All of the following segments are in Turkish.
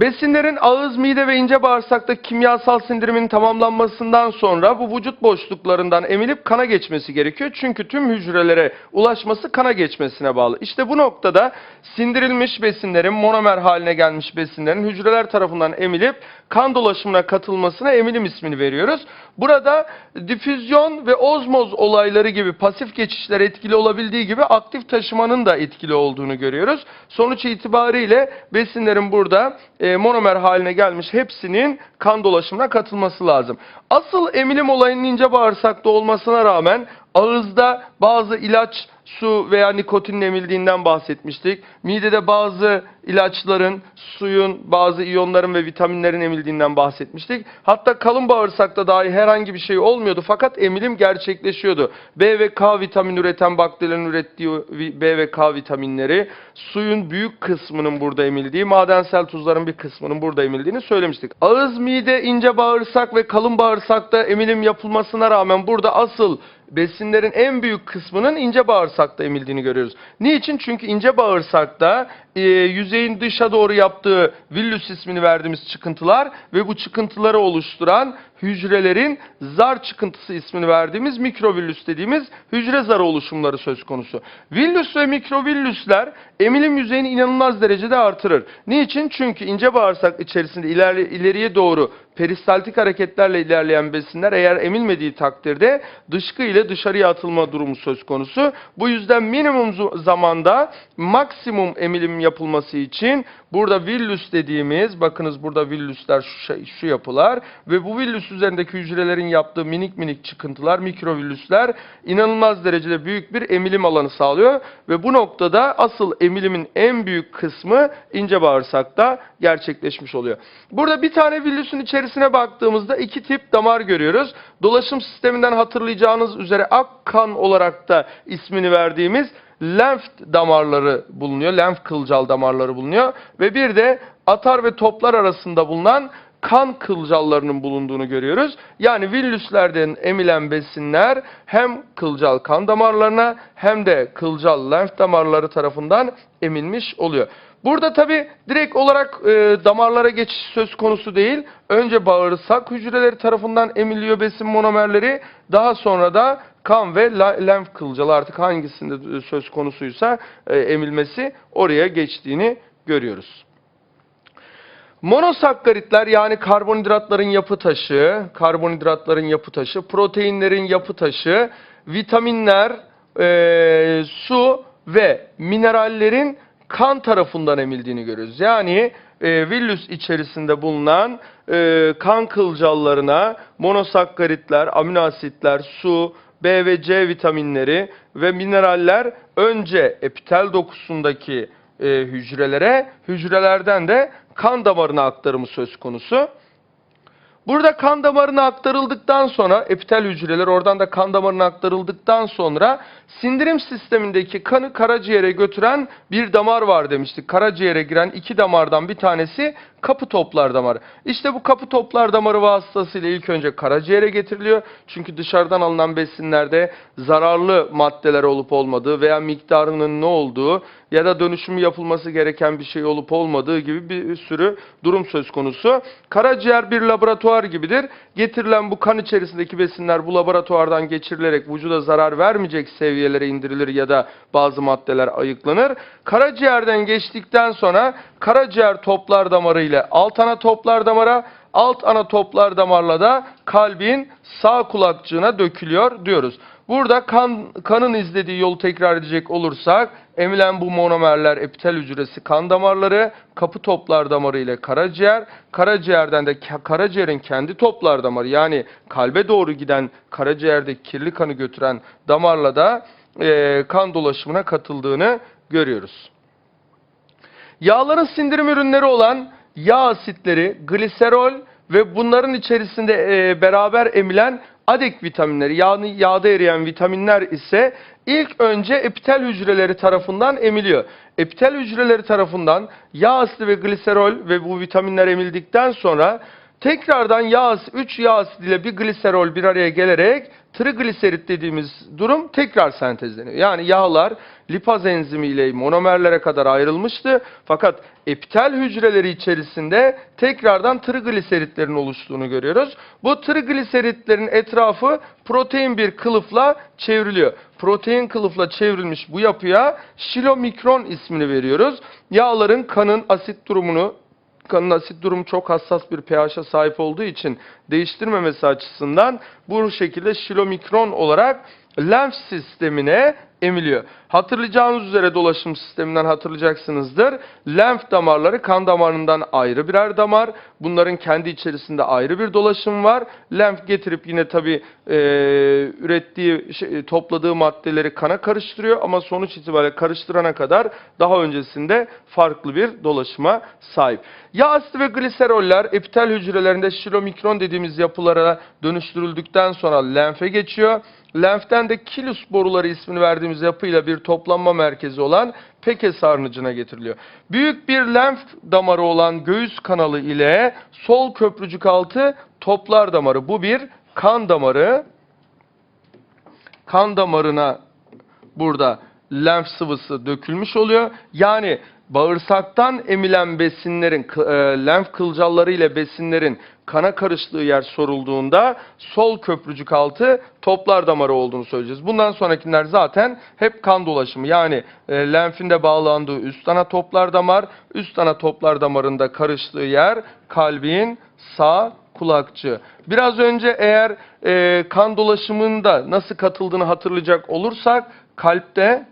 Besinlerin ağız, mide ve ince bağırsakta kimyasal sindirimin tamamlanmasından sonra bu vücut boşluklarından emilip kana geçmesi gerekiyor. Çünkü tüm hücrelere ulaşması kana geçmesine bağlı. İşte bu noktada sindirilmiş besinlerin, monomer haline gelmiş besinlerin hücreler tarafından emilip kan dolaşımına katılmasına emilim ismini veriyoruz. Burada difüzyon ve ozmoz olayları gibi pasif geçişler etkili olabildiği gibi aktif taşımanın da etkili olduğunu görüyoruz. Sonuç itibariyle besinlerin burada e, monomer haline gelmiş hepsinin kan dolaşımına katılması lazım. Asıl emilim olayının ince bağırsakta olmasına rağmen ağızda bazı ilaç, su veya nikotinin emildiğinden bahsetmiştik. Midede bazı ilaçların, suyun, bazı iyonların ve vitaminlerin emildiğinden bahsetmiştik. Hatta kalın bağırsakta dahi herhangi bir şey olmuyordu fakat emilim gerçekleşiyordu. B ve K vitamin üreten bakterilerin ürettiği B ve K vitaminleri, suyun büyük kısmının burada emildiği, madensel tuzların bir kısmının burada emildiğini söylemiştik. Ağız, mide, ince bağırsak ve kalın bağırsakta emilim yapılmasına rağmen burada asıl besinlerin en büyük kısmının ince bağırsakta emildiğini görüyoruz. Niçin? Çünkü ince bağırsakta e, yüzeyin dışa doğru yaptığı villus ismini verdiğimiz çıkıntılar ve bu çıkıntıları oluşturan hücrelerin zar çıkıntısı ismini verdiğimiz mikrovillus dediğimiz hücre zarı oluşumları söz konusu. Villus ve mikrovillüsler emilim yüzeyini inanılmaz derecede artırır. Niçin? Çünkü ince bağırsak içerisinde ilerli, ileriye doğru peristaltik hareketlerle ilerleyen besinler eğer emilmediği takdirde dışkı ile dışarıya atılma durumu söz konusu. Bu yüzden minimum zamanda maksimum emilim yapılması için burada villus dediğimiz bakınız burada villüsler şu, şey- şu yapılar ve bu villus üzerindeki hücrelerin yaptığı minik minik çıkıntılar mikrovillüsler inanılmaz derecede büyük bir emilim alanı sağlıyor ve bu noktada asıl emilimin en büyük kısmı ince bağırsakta gerçekleşmiş oluyor. Burada bir tane villüsün içerisine baktığımızda iki tip damar görüyoruz. Dolaşım sisteminden hatırlayacağınız üzere ak kan olarak da ismini verdiğimiz lenf damarları bulunuyor. Lenf kılcal damarları bulunuyor. Ve bir de atar ve toplar arasında bulunan kan kılcallarının bulunduğunu görüyoruz. Yani villüslerden emilen besinler hem kılcal kan damarlarına hem de kılcal lenf damarları tarafından emilmiş oluyor. Burada tabi direkt olarak e, damarlara geçiş söz konusu değil. Önce bağırsak hücreleri tarafından emiliyor besin monomerleri. Daha sonra da kan ve lenf kılcalı artık hangisinde e, söz konusuysa e, emilmesi oraya geçtiğini görüyoruz. Monosakkaritler yani karbonhidratların yapı taşı, karbonhidratların yapı taşı, proteinlerin yapı taşı, vitaminler, eee, su ve minerallerin kan tarafından emildiğini görüyoruz. Yani eee villus içerisinde bulunan eee, kan kılcallarına monosakkaritler, amino asitler, su, B ve C vitaminleri ve mineraller önce epitel dokusundaki e, hücrelere, hücrelerden de kan damarına aktarımı söz konusu. Burada kan damarına aktarıldıktan sonra epitel hücreler oradan da kan damarına aktarıldıktan sonra sindirim sistemindeki kanı karaciğere götüren bir damar var demiştik. Karaciğere giren iki damardan bir tanesi kapı toplar damarı. İşte bu kapı toplar damarı vasıtasıyla ilk önce karaciğere getiriliyor. Çünkü dışarıdan alınan besinlerde zararlı maddeler olup olmadığı veya miktarının ne olduğu ya da dönüşümü yapılması gereken bir şey olup olmadığı gibi bir sürü durum söz konusu. Karaciğer bir laboratuvar gibidir. Getirilen bu kan içerisindeki besinler bu laboratuvardan geçirilerek vücuda zarar vermeyecek seviyelere indirilir ya da bazı maddeler ayıklanır. Karaciğerden geçtikten sonra karaciğer toplar damarı ile alt ana toplar damara, alt ana toplar damarla da kalbin sağ kulakçığına dökülüyor diyoruz. Burada kan, kanın izlediği yolu tekrar edecek olursak emilen bu monomerler epitel hücresi kan damarları, kapı toplar damarı ile karaciğer, karaciğerden de ka- karaciğerin kendi toplar damarı yani kalbe doğru giden karaciğerdeki kirli kanı götüren damarla da eee, kan dolaşımına katıldığını görüyoruz. Yağların sindirim ürünleri olan yağ asitleri, gliserol ve bunların içerisinde e, beraber emilen adek vitaminleri, yani yağda eriyen vitaminler ise ilk önce epitel hücreleri tarafından emiliyor. Epitel hücreleri tarafından yağ asidi ve gliserol ve bu vitaminler emildikten sonra Tekrardan yağ asit, 3 yağ ile bir gliserol bir araya gelerek trigliserit dediğimiz durum tekrar sentezleniyor. Yani yağlar lipaz enzimi ile monomerlere kadar ayrılmıştı. Fakat epitel hücreleri içerisinde tekrardan trigliseritlerin oluştuğunu görüyoruz. Bu trigliseritlerin etrafı protein bir kılıfla çevriliyor. Protein kılıfla çevrilmiş bu yapıya şilomikron ismini veriyoruz. Yağların kanın asit durumunu kanın asit durumu çok hassas bir pH'a sahip olduğu için değiştirmemesi açısından bu şekilde şilomikron olarak lenf sistemine emiliyor. Hatırlayacağınız üzere dolaşım sisteminden hatırlayacaksınızdır. Lenf damarları kan damarından ayrı birer damar. Bunların kendi içerisinde ayrı bir dolaşım var. Lenf getirip yine tabi ürettiği, şey, topladığı maddeleri kana karıştırıyor ama sonuç itibariyle karıştırana kadar daha öncesinde farklı bir dolaşıma sahip. Yağ asidi ve gliseroller epitel hücrelerinde şilomikron dediğimiz yapılara dönüştürüldükten sonra lenfe geçiyor. Lenften de kilus boruları ismini verdiğimiz yapıyla bir toplanma merkezi olan peke sarnıcına getiriliyor. Büyük bir lenf damarı olan göğüs kanalı ile sol köprücük altı toplar damarı. Bu bir kan damarı. Kan damarına burada lenf sıvısı dökülmüş oluyor. Yani bağırsaktan emilen besinlerin, e, lenf kılcalları ile besinlerin kana karıştığı yer sorulduğunda sol köprücük altı toplar damarı olduğunu söyleyeceğiz. Bundan sonrakiler zaten hep kan dolaşımı. Yani e, lenfinde bağlandığı üst ana toplar damar, üst ana toplar damarında karıştığı yer kalbin sağ kulakçı. Biraz önce eğer e, kan dolaşımında nasıl katıldığını hatırlayacak olursak kalpte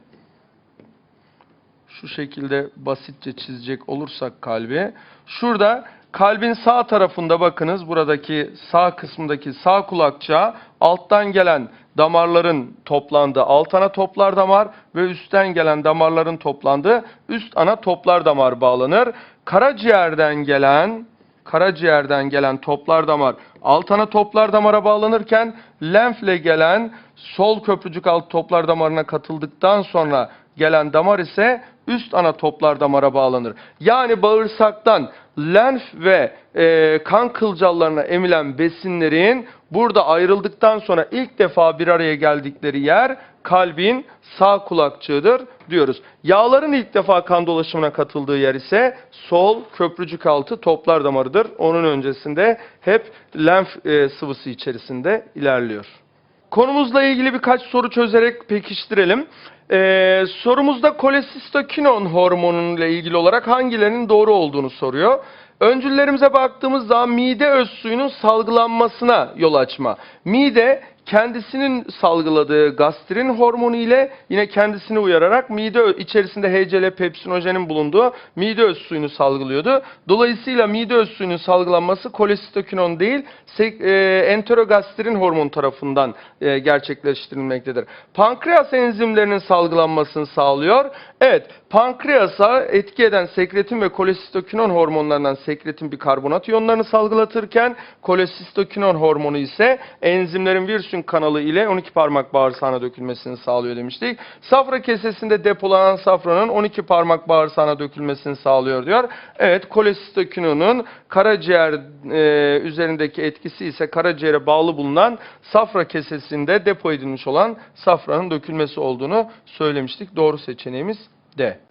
şu şekilde basitçe çizecek olursak kalbi. Şurada kalbin sağ tarafında bakınız buradaki sağ kısmındaki sağ kulakçığa alttan gelen damarların toplandığı alt ana toplar damar ve üstten gelen damarların toplandığı üst ana toplar damar bağlanır. Karaciğerden gelen karaciğerden gelen toplar damar alt ana toplar damara bağlanırken lenfle gelen sol köprücük alt toplar damarına katıldıktan sonra gelen damar ise üst ana toplar damara bağlanır. Yani bağırsaktan lenf ve e, kan kılcallarına emilen besinlerin burada ayrıldıktan sonra ilk defa bir araya geldikleri yer kalbin sağ kulakçığıdır diyoruz. Yağların ilk defa kan dolaşımına katıldığı yer ise sol köprücük altı toplar damarıdır. Onun öncesinde hep lenf e, sıvısı içerisinde ilerliyor. Konumuzla ilgili birkaç soru çözerek pekiştirelim. Ee, sorumuzda kolesistokinon hormonuyla ilgili olarak hangilerinin doğru olduğunu soruyor. Öncüllerimize baktığımız zaman mide öz suyunun salgılanmasına yol açma. Mide kendisinin salgıladığı gastrin hormonu ile yine kendisini uyararak mide içerisinde HCl pepsinojenin bulunduğu mide öz suyunu salgılıyordu. Dolayısıyla mide öz suyunun salgılanması kolesistokinon değil, e, enterogastrin hormonu tarafından e, gerçekleştirilmektedir. Pankreas enzimlerinin salgılanmasını sağlıyor. Evet, pankreasa etki eden sekretin ve kolesistokinon hormonlarından sekretin bikarbonat iyonlarını salgılatırken kolesistokinon hormonu ise enzimlerin Wilson kanalı ile 12 parmak bağırsağına dökülmesini sağlıyor demiştik. Safra kesesinde depolanan safranın 12 parmak bağırsağına dökülmesini sağlıyor diyor. Evet, kolesistokinonun karaciğer e, üzerindeki etkisi ise karaciğere bağlı bulunan safra kesesinde depo edilmiş olan safranın dökülmesi olduğunu söylemiştik. Doğru seçeneğimiz D.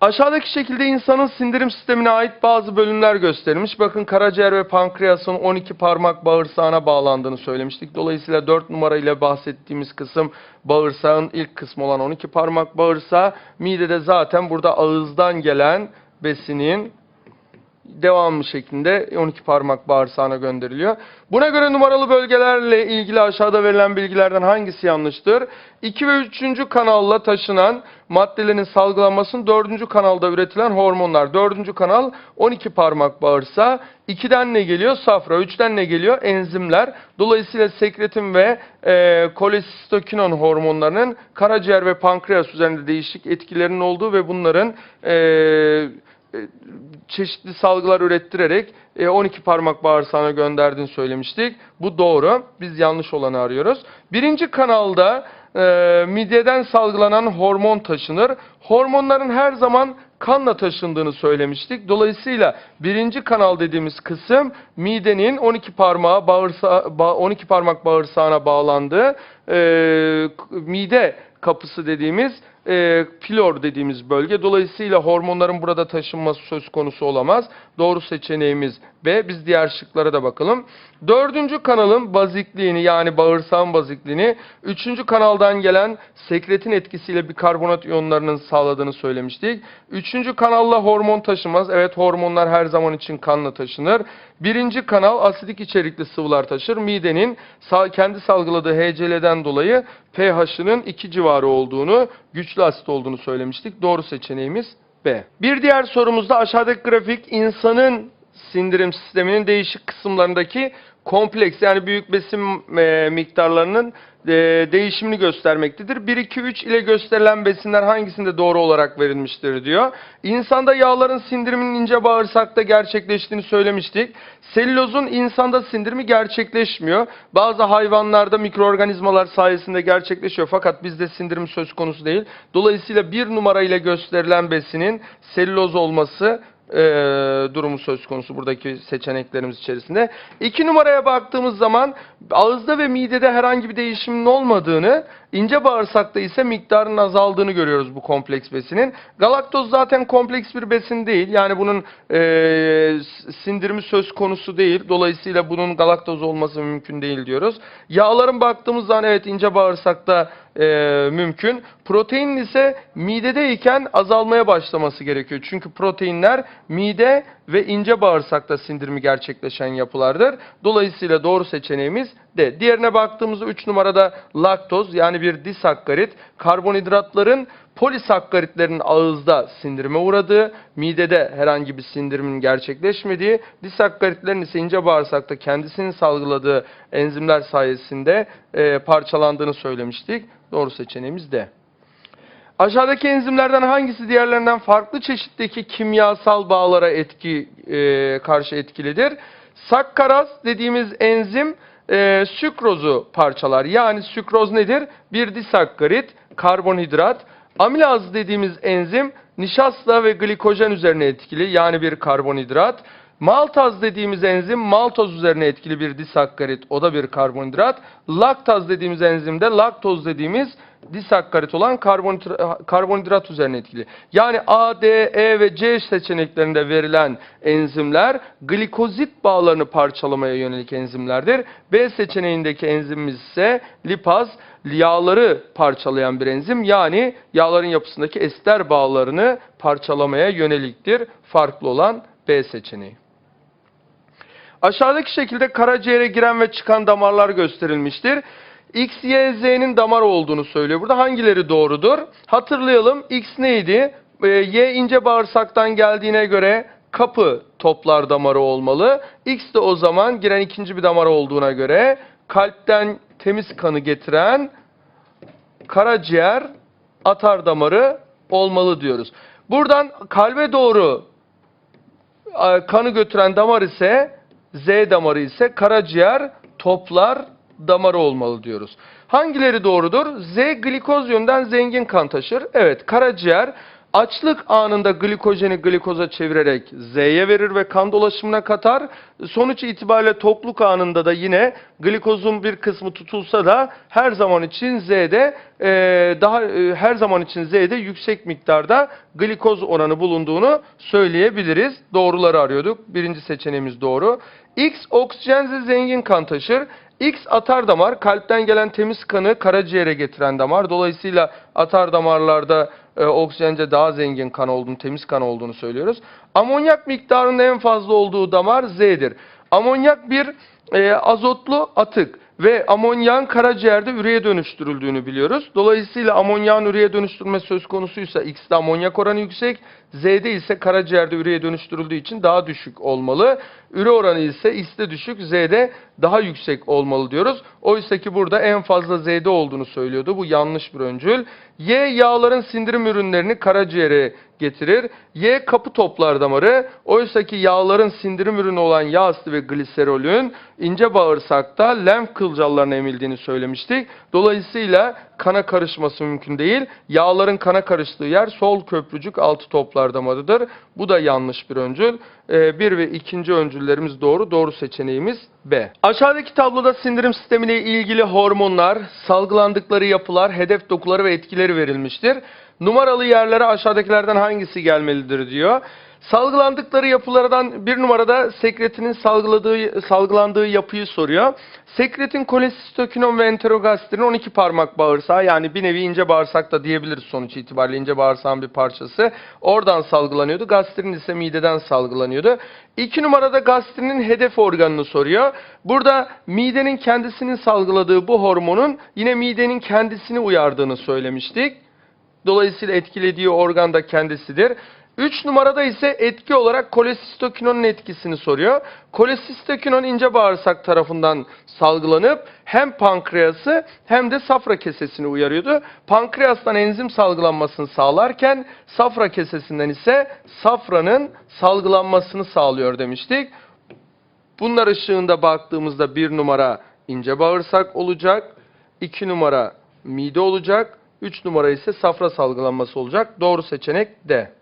Aşağıdaki şekilde insanın sindirim sistemine ait bazı bölümler gösterilmiş. Bakın karaciğer ve pankreasın 12 parmak bağırsağına bağlandığını söylemiştik. Dolayısıyla 4 numara ile bahsettiğimiz kısım bağırsağın ilk kısmı olan 12 parmak bağırsağı. Midede zaten burada ağızdan gelen besinin devamlı şeklinde 12 parmak bağırsağına gönderiliyor. Buna göre numaralı bölgelerle ilgili aşağıda verilen bilgilerden hangisi yanlıştır? 2 ve 3. kanalla taşınan maddelerin salgılanmasının 4. kanalda üretilen hormonlar. 4. kanal 12 parmak bağırsağı. 2'den ne geliyor? Safra. 3'ten ne geliyor? Enzimler. Dolayısıyla sekretin ve e, kolesistokinon hormonlarının karaciğer ve pankreas üzerinde değişik etkilerinin olduğu ve bunların e, çeşitli salgılar ürettirerek e, 12 parmak bağırsağına gönderdiğini söylemiştik. Bu doğru. Biz yanlış olanı arıyoruz. Birinci kanalda e, mideden salgılanan hormon taşınır. Hormonların her zaman kanla taşındığını söylemiştik. Dolayısıyla birinci kanal dediğimiz kısım midenin 12 parmağı bağırsa, ba- 12 parmak bağırsağına bağlandığı e, mide kapısı dediğimiz e, pilor dediğimiz bölge. Dolayısıyla hormonların burada taşınması söz konusu olamaz. Doğru seçeneğimiz B. Biz diğer şıklara da bakalım. Dördüncü kanalın bazikliğini yani bağırsağın bazikliğini üçüncü kanaldan gelen sekretin etkisiyle bikarbonat iyonlarının sağladığını söylemiştik. Üçüncü kanalla hormon taşımaz. Evet hormonlar her zaman için kanla taşınır. Birinci kanal asidik içerikli sıvılar taşır. Midenin kendi salgıladığı HCl'den dolayı pH'ının 2 civarı olduğunu, güçlü asit olduğunu söylemiştik. Doğru seçeneğimiz B. Bir diğer sorumuzda aşağıdaki grafik insanın sindirim sisteminin değişik kısımlarındaki kompleks yani büyük besin e, miktarlarının e, değişimini göstermektedir. 1, 2, 3 ile gösterilen besinler hangisinde doğru olarak verilmiştir diyor. İnsanda yağların sindiriminin ince bağırsakta gerçekleştiğini söylemiştik. Selülozun insanda sindirimi gerçekleşmiyor. Bazı hayvanlarda mikroorganizmalar sayesinde gerçekleşiyor fakat bizde sindirim söz konusu değil. Dolayısıyla bir numara ile gösterilen besinin selüloz olması e, durumu söz konusu buradaki seçeneklerimiz içerisinde. İki numaraya baktığımız zaman ağızda ve midede herhangi bir değişimin olmadığını, ince bağırsakta ise miktarın azaldığını görüyoruz bu kompleks besinin. Galaktoz zaten kompleks bir besin değil. Yani bunun e, sindirimi söz konusu değil. Dolayısıyla bunun galaktoz olması mümkün değil diyoruz. Yağların baktığımız zaman evet ince bağırsakta e, mümkün. Protein ise midedeyken azalmaya başlaması gerekiyor. Çünkü proteinler mide ve ince bağırsakta sindirimi gerçekleşen yapılardır. Dolayısıyla doğru seçeneğimiz D. Diğerine baktığımızda 3 numarada laktoz yani bir disakkarit karbonhidratların polisakkaritlerin ağızda sindirime uğradığı, midede herhangi bir sindirimin gerçekleşmediği, disakkaritlerin ise ince bağırsakta kendisinin salgıladığı enzimler sayesinde e, parçalandığını söylemiştik. Doğru seçeneğimiz D. Aşağıdaki enzimlerden hangisi diğerlerinden farklı çeşitteki kimyasal bağlara etki e, karşı etkilidir? Sakkaraz dediğimiz enzim e, sükrozu parçalar. Yani sükroz nedir? Bir disakkarit, karbonhidrat. Amilaz dediğimiz enzim nişasta ve glikojen üzerine etkili. Yani bir karbonhidrat. Maltaz dediğimiz enzim maltoz üzerine etkili bir disakkarit. O da bir karbonhidrat. Laktaz dediğimiz enzim de laktoz dediğimiz disakkarit olan karbonhidrat, üzerine etkili. Yani A, D, E ve C seçeneklerinde verilen enzimler glikozit bağlarını parçalamaya yönelik enzimlerdir. B seçeneğindeki enzimimiz ise lipaz, yağları parçalayan bir enzim. Yani yağların yapısındaki ester bağlarını parçalamaya yöneliktir. Farklı olan B seçeneği. Aşağıdaki şekilde karaciğere giren ve çıkan damarlar gösterilmiştir. X, Y, Z'nin damar olduğunu söylüyor. Burada hangileri doğrudur? Hatırlayalım. X neydi? Ee, Y ince bağırsaktan geldiğine göre kapı toplar damarı olmalı. X de o zaman giren ikinci bir damar olduğuna göre kalpten temiz kanı getiren karaciğer atar damarı olmalı diyoruz. Buradan kalbe doğru e, kanı götüren damar ise Z damarı ise karaciğer toplar damarı olmalı diyoruz. Hangileri doğrudur? Z glikoz yönden zengin kan taşır. Evet karaciğer açlık anında glikojeni glikoza çevirerek Z'ye verir ve kan dolaşımına katar. Sonuç itibariyle tokluk anında da yine glikozun bir kısmı tutulsa da her zaman için Z'de e, daha e, her zaman için Z'de yüksek miktarda glikoz oranı bulunduğunu söyleyebiliriz. Doğruları arıyorduk. Birinci seçeneğimiz doğru. X oksijenle zengin kan taşır. X atar damar, kalpten gelen temiz kanı karaciğere getiren damar. Dolayısıyla atar damarlarda e, oksijence daha zengin kan olduğunu, temiz kan olduğunu söylüyoruz. Amonyak miktarının en fazla olduğu damar Z'dir. Amonyak bir e, azotlu atık ve amonyağın karaciğerde üreye dönüştürüldüğünü biliyoruz. Dolayısıyla amonyağın üreye dönüştürme söz konusuysa X'te amonyak oranı yüksek, Z'de ise karaciğerde üreye dönüştürüldüğü için daha düşük olmalı. Üre oranı ise X'te düşük, Z'de daha yüksek olmalı diyoruz. Oysa ki burada en fazla Z'de olduğunu söylüyordu. Bu yanlış bir öncül. Y yağların sindirim ürünlerini karaciğere getirir. Y kapı toplar damarı. Oysa ki yağların sindirim ürünü olan yağ asidi ve gliserolün ince bağırsakta lenf kılcallarına emildiğini söylemiştik. Dolayısıyla kana karışması mümkün değil. Yağların kana karıştığı yer sol köprücük altı toplar damarıdır. Bu da yanlış bir öncül. Ee, bir ve ikinci öncüllerimiz doğru. Doğru seçeneğimiz B. Aşağıdaki tabloda sindirim sistemiyle ilgili hormonlar, salgılandıkları yapılar, hedef dokuları ve etkileri verilmiştir. Numaralı yerlere aşağıdakilerden hangisi gelmelidir diyor. Salgılandıkları yapılardan bir numarada sekretinin salgıladığı, salgılandığı yapıyı soruyor. Sekretin kolesistokinon ve enterogastrin 12 parmak bağırsağı yani bir nevi ince bağırsak da diyebiliriz sonuç itibariyle ince bağırsağın bir parçası. Oradan salgılanıyordu. Gastrin ise mideden salgılanıyordu. İki numarada gastrinin hedef organını soruyor. Burada midenin kendisinin salgıladığı bu hormonun yine midenin kendisini uyardığını söylemiştik. Dolayısıyla etkilediği organ da kendisidir. 3 numarada ise etki olarak kolesistokinonun etkisini soruyor. Kolesistokinon ince bağırsak tarafından salgılanıp hem pankreası hem de safra kesesini uyarıyordu. Pankreastan enzim salgılanmasını sağlarken safra kesesinden ise safranın salgılanmasını sağlıyor demiştik. Bunlar ışığında baktığımızda bir numara ince bağırsak olacak, iki numara mide olacak, üç numara ise safra salgılanması olacak. Doğru seçenek D.